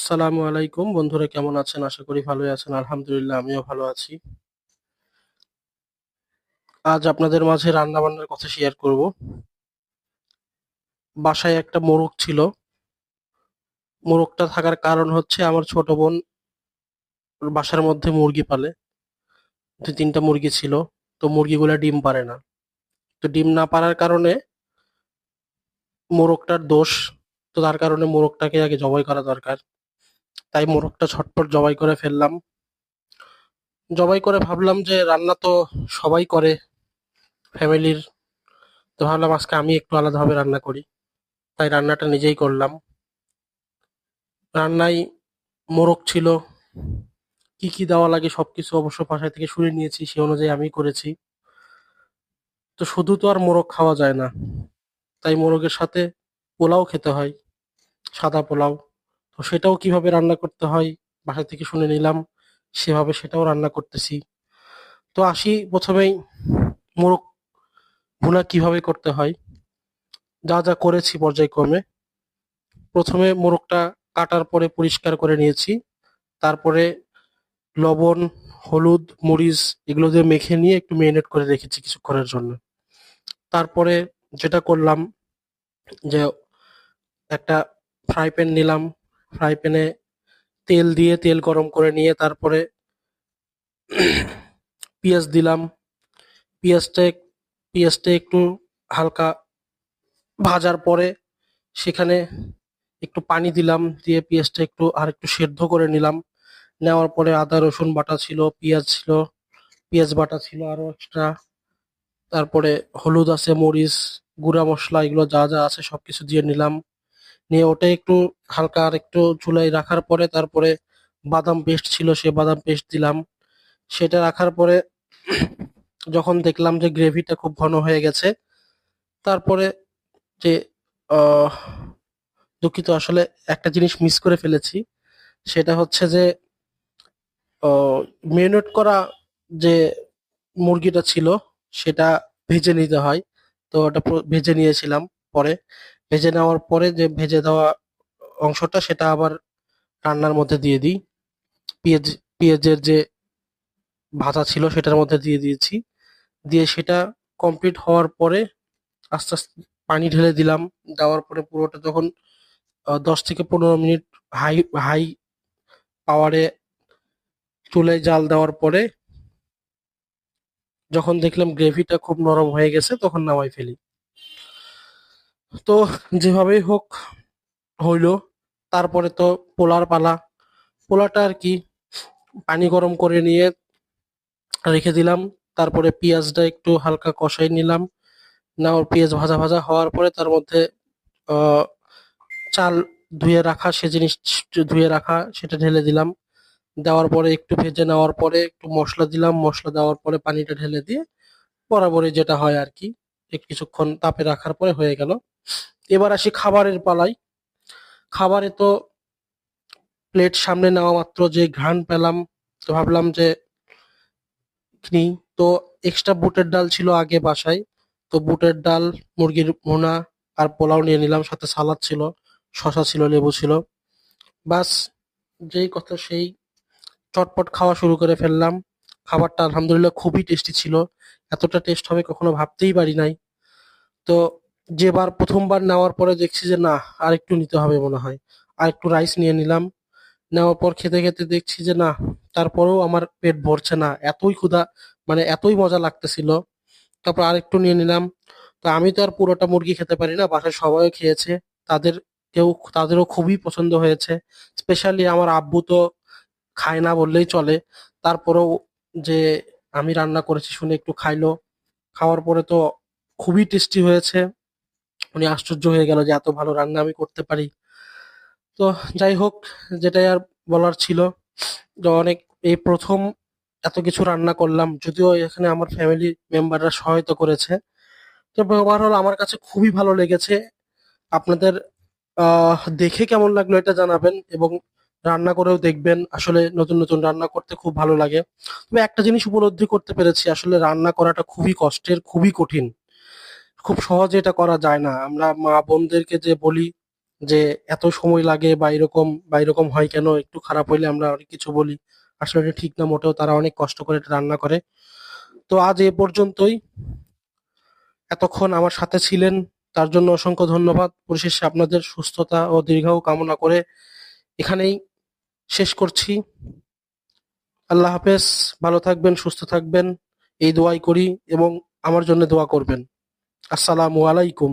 আসসালামু আলাইকুম। বন্ধুরা, কেমন আছেন? আশা করি ভালোই আছেন। আলহামদুলিল্লাহ, আমিও ভালো আছি। আজ আপনাদের মাঝে রান্না বান্নার কথা শেয়ার করব। বাসায় একটা মোরগ ছিল। মোরগটা থাকার কারণ হচ্ছে আমার ছোট বোন বাসার মধ্যে মুরগি পালে। দু তিনটা মুরগি ছিল। তো মুরগিগুলা ডিম পারে না। তো ডিম না পারার কারণে মোরগটার দোষ। তো তার কারণে মোরগটাকে আগে জবাই করা দরকার। তাই মোরগটা ঝটপট জবাই করে ফেললাম। জবাই করে ভাবলাম যে রান্না তো সবাই করে, ফ্যামিলির। তো ভাবলাম আজকে আমি একটু আলাদাভাবে রান্না করি। তাই রান্নাটা নিজেই করলাম। রান্নায় মোরগ ছিল, কি কি দেওয়া লাগে সব কিছু অবশ্য বাসায় থেকে শুনে নিয়েছি, সে অনুযায়ী আমি করেছি। তো শুধু তো আর মোরগ খাওয়া যায় না, তাই মোরগের সাথে পোলাও খেতে হয়, সাদা পোলাও। সেটাও কীভাবে রান্না করতে হয় বাসা থেকে শুনে নিলাম, সেভাবে সেটাও রান্না করতেছি। তো আসি প্রথমেই মোরগ ভুনা কীভাবে করতে হয়। যা যা করেছি পর্যায়ক্রমে। প্রথমে মোরগটা কাটার পরে পরিষ্কার করে নিয়েছি। তারপরে লবণ, হলুদ, মরিচ এগুলো দিয়ে মেখে নিয়ে একটু মেরিনেট করে রেখেছি কিছুক্ষণের জন্য। তারপরে যেটা করলাম যে একটা ফ্রাই প্যান নিলাম ফ্রাই প্যানে তেল দিয়ে তেল গরম করে নিয়ে তারপরে পেঁয়াজ দিলাম। পেঁয়াজটা পেঁয়াজটা একটু হালকা ভাজার পরে সেখানে একটু পানি দিলাম দিয়ে পেঁয়াজটা একটু আর একটু সেদ্ধ করে নিলাম। নেওয়ার পরে আদা, রসুন বাটা ছিল, পেঁয়াজ ছিল, পেঁয়াজ বাটা ছিল আরও এক্সট্রা তারপরে হলুদ আছে, মরিচ, গুঁড়া মশলা, এগুলো যা যা আছে সব কিছু দিয়ে নিলাম। নিয়ে ওটা একটু হালকা আর একটু চুলায় রাখার পরে তারপরে বাদাম পেস্ট ছিল, সে বাদাম পেস্ট দিলাম। সেটা রাখার পরে যখন দেখলাম যে গ্রেভিটা খুব ঘন হয়ে গেছে, তারপরে যে দুঃখিত, আসলে একটা জিনিস মিস করে ফেলেছি। সেটা হচ্ছে যে মেরিনেট করা যে মুরগিটা ছিল, সেটা ভেজে নিতে হয়। তো ওটা ভেজে নিয়েছিলাম পরে। ভেজে নেওয়ার পরে যে ভেজে দেওয়া অংশটা, সেটা আবার রান্নার মধ্যে দিয়ে দিই। পেঁয়াজ, পেঁয়াজের যে ভাজা ছিল, সেটার মধ্যে দিয়ে দিয়েছি। দিয়ে সেটা কমপ্লিট হওয়ার পরে আস্তে আস্তে পানি ঢেলে দিলাম। দেওয়ার পরে পুরোটা যখন দশ থেকে পনেরো মিনিট হাই হাই পাওয়ারে চুলে জাল দেওয়ার পরে যখন দেখলাম গ্রেভিটা খুব নরম হয়ে গেছে, তখন নামাই ফেলি। তো যেভাবেই হোক হইল, তারপরে তো পোলার পালা। পোলাটা আর কি পানি গরম করে নিয়ে রেখে দিলাম, তারপরে পেঁয়াজটা একটু হালকা কষাই নিলাম। নেওয়ার পেঁয়াজ ভাজা ভাজা হওয়ার পরে তার মধ্যে চাল ধুয়ে রাখা, সে জিনিস ধুয়ে রাখা, সেটা ঢেলে দিলাম। দেওয়ার পরে একটু ভেজে নেওয়ার পরে একটু মশলা দিলাম, মশলা দেওয়ার পরে পানিটা ঢেলে দিয়ে বরাবরই যেটা হয় আর কি কিছুক্ষণ তাপে রাখার পরে হয়ে গেল। এবার আসি খাবারের পালাই খাবারে তো প্লেট সামনে নেওয়া মাত্র যে ঘ্রাণ পেলাম, তো ভাবলাম যে নিই তো এক্সট্রা বুটের ডাল ছিল আগে বাসায়, তো বুটের ডাল, মুরগির ভুনা আর পোলাও নিয়ে নিলাম, সাথে সালাদ ছিল শসা ছিল, লেবু ছিল। বাস, যেই কথা সেই চটপট খাওয়া শুরু করে ফেললাম। খাবারটা আলহামদুলিল্লাহ খুবই টেস্টি ছিল। এতটা টেস্ট হবে কখনো ভাবতেই পারি নাই। তো যেবার প্রথমবার নেওয়ার পরে দেখছি যে না আর একটু নিতে হবে মনে হয়। আর একটু রাইস নিয়ে নিলাম। নেওয়ার পর খেতে খেতে দেখছি যে না, তারপরেও আমার পেট ভরছে না। এতই ক্ষুধা মানে এতই মজা লাগতেছিল। তারপর আরেকটু নিয়ে নিলাম। তো আমি তো আর পুরোটা মুরগি খেতে পারি না, বাসায় সবাইও খেয়েছে। তাদের কেউ, তাদেরও খুবই পছন্দ হয়েছে। স্পেশালি আমার আব্বু তো খায় না বললেই চলে। তারপরেও যে আমি রান্না করেছি শুনে একটু খাইলো। খাওয়ার পরে তো খুবই টেস্টি হয়েছে। উনি আশ্চর্য হয়ে গেল যে এত ভালো রান্না আমি করতে পারি। তো যাই হোক, যেটাই আর বলার ছিল, যে অনেক, এই প্রথম এত কিছু রান্না করলাম, যদিও এখানে আমার ফ্যামিলি মেম্বাররা সহায়তা করেছে। তবে ওভারঅল আমার কাছে খুবই ভালো লেগেছে। আপনাদের দেখে কেমন লাগল এটা জানাবেন এবং রান্না করেও দেখবেন। আসলে নতুন নতুন রান্না করতে খুব ভালো লাগে। তবে একটা জিনিস উপলব্ধি করতে পেরেছি, আসলে রান্না করাটা খুবই কষ্টের, খুবই কঠিন। খুব সহজে এটা করা যায় না। আমরা মা বোনদেরকে যে বলি যে, এত সময় লাগে বা এরকম বা এরকম হয় কেন? একটু খারাপ হইলে আমরা অনেক কিছু বলি। আসলে ঠিক না, মোটেও তারা অনেক কষ্ট করে এটা রান্না করে। তো আজ এ পর্যন্তই। এতক্ষণ আমার সাথে ছিলেন, তার জন্য অসংখ্য ধন্যবাদ। পরিশেষে আপনাদের সুস্থতা ও দীর্ঘায়ু কামনা করে এখানেই শেষ করছি। আল্লাহ হাফেজ। ভালো থাকবেন, সুস্থ থাকবেন। এই দোয়াই করি এবং আমার জন্য দোয়া করবেন। আসসালামু আলাইকুম।